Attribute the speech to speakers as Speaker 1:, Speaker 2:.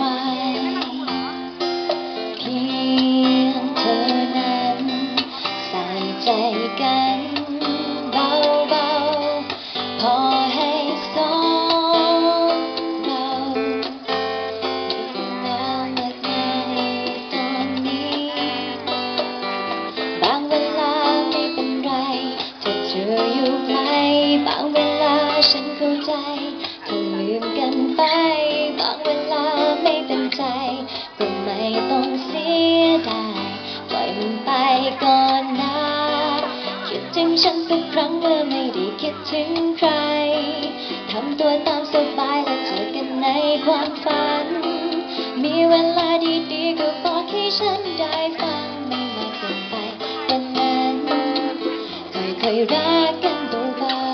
Speaker 1: ไว้ เพียงเธอนั้น ใส่ใจกันเบาๆ พอให้สองเราเรามกมายตอนนี้ บางเวลาไม่เป็นไรจะเธออยู่ไหมบางเวลาฉันเข้าใจ ลืมกันไปบางเวลา ก็ไม่ต้องเสียดายปล่อยมันไปก่อนนะคิดถึงฉันทุกครั้งเมื่อไม่ได้คิดถึงใครทำตัวตามสบายและเจอกันในความฝัน มีเวลาดีๆก็บอกให้ฉันได้ฟังไม่มาเกินไปวันนั้นค่อยๆรักกันเบา